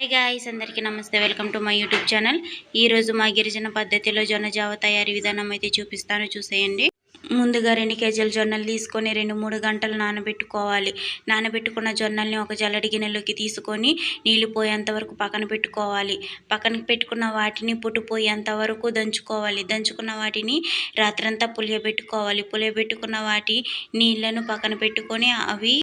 హే guys అందరికీ నమస్తే. Welcome to my YouTube channel. ఈరోజు మా గిరిజన పద్ధతిలో జొన్న జావ తయారీ విధానం అయితే చూపిస్తాను చూసేయండి. ముందుగా రెండు కేజీల జొన్నలు తీసుకొని రెండు మూడు గంటలు నానబెట్టుకోవాలి. నానబెట్టుకున్న జొన్నల్ని ఒక జల్లడి గిన్నెలోకి తీసుకొని నీళ్ళు పోయేంత వరకు పక్కన పెట్టుకోవాలి. పక్కన పెట్టుకున్న వాటిని పుట్టు పోయేంత వరకు దంచుకోవాలి. దంచుకున్న వాటిని రాత్రంతా పులియబెట్టుకోవాలి. పులియబెట్టుకున్న వాటి నీళ్ళను పక్కన పెట్టుకొని అవి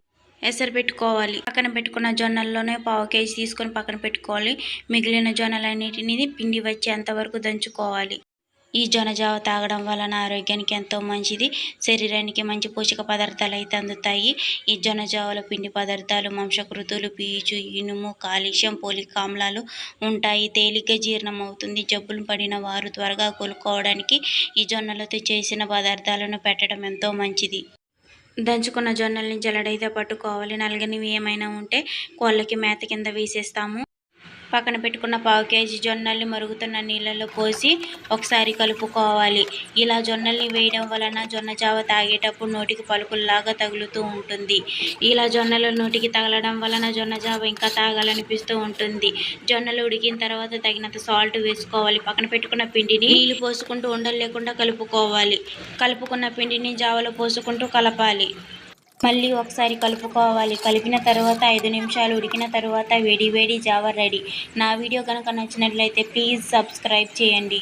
ఎసరు పెట్టుకోవాలి. పక్కన పెట్టుకున్న జొన్నల్లోనే పావు కేజీ తీసుకొని పక్కన పెట్టుకోవాలి. మిగిలిన జొన్నలన్నిటిని పిండి వచ్చేంత వరకు దంచుకోవాలి. ఈ జొన్న జావ తాగడం వలన ఆరోగ్యానికి ఎంతో మంచిది. శరీరానికి మంచి పోషక పదార్థాలు అయితే అందుతాయి. ఈ జొన్న జావలో పిండి పదార్థాలు మాంసకృతులు పీచు ఇనుము కాలుష్యం పోలిక్ ఆమ్లాలు ఉంటాయి. తేలిక జీర్ణం అవుతుంది జబ్బులు పడిన వారు త్వరగా కోలుకోవడానికి ఈ జొన్నలతో చేసిన పదార్థాలను పెట్టడం ఎంతో మంచిది. దంచుకున్న జొన్నల్ని జల్లడైతే పట్టుకోవాలి. నలగనివి ఏమైనా ఉంటే కోళ్ళకి మేత కింద వేసేస్తాము. పక్కన పెట్టుకున్న పావు కేజీ జొన్నల్ని మరుగుతున్న నీళ్ళలో పోసి ఒకసారి కలుపుకోవాలి. ఇలా జొన్నల్ని వేయడం వలన జొన్న జావ తాగేటప్పుడు నోటికి పలుకుల్లాగా తగులుతూ ఉంటుంది. ఇలా జొన్నలు నోటికి తగలడం వలన జొన్న జావ ఇంకా తాగాలనిపిస్తూ ఉంటుంది. జొన్నలు ఉడికిన తర్వాత తగినంత సాల్ట్ వేసుకోవాలి. పక్కన పెట్టుకున్న పిండిని నీళ్ళు పోసుకుంటూ ఉండలు లేకుండా కలుపుకోవాలి. కలుపుకున్న పిండిని జావలో పోసుకుంటూ కలపాలి. మళ్ళీ ఒకసారి కలుపుకోవాలి. కలిపిన తర్వాత ఐదు నిమిషాలు ఉడికిన తర్వాత వేడి వేడి జావ రెడీ. నా వీడియో కనుక నచ్చినట్లయితే ప్లీజ్ సబ్స్క్రైబ్ చేయండి.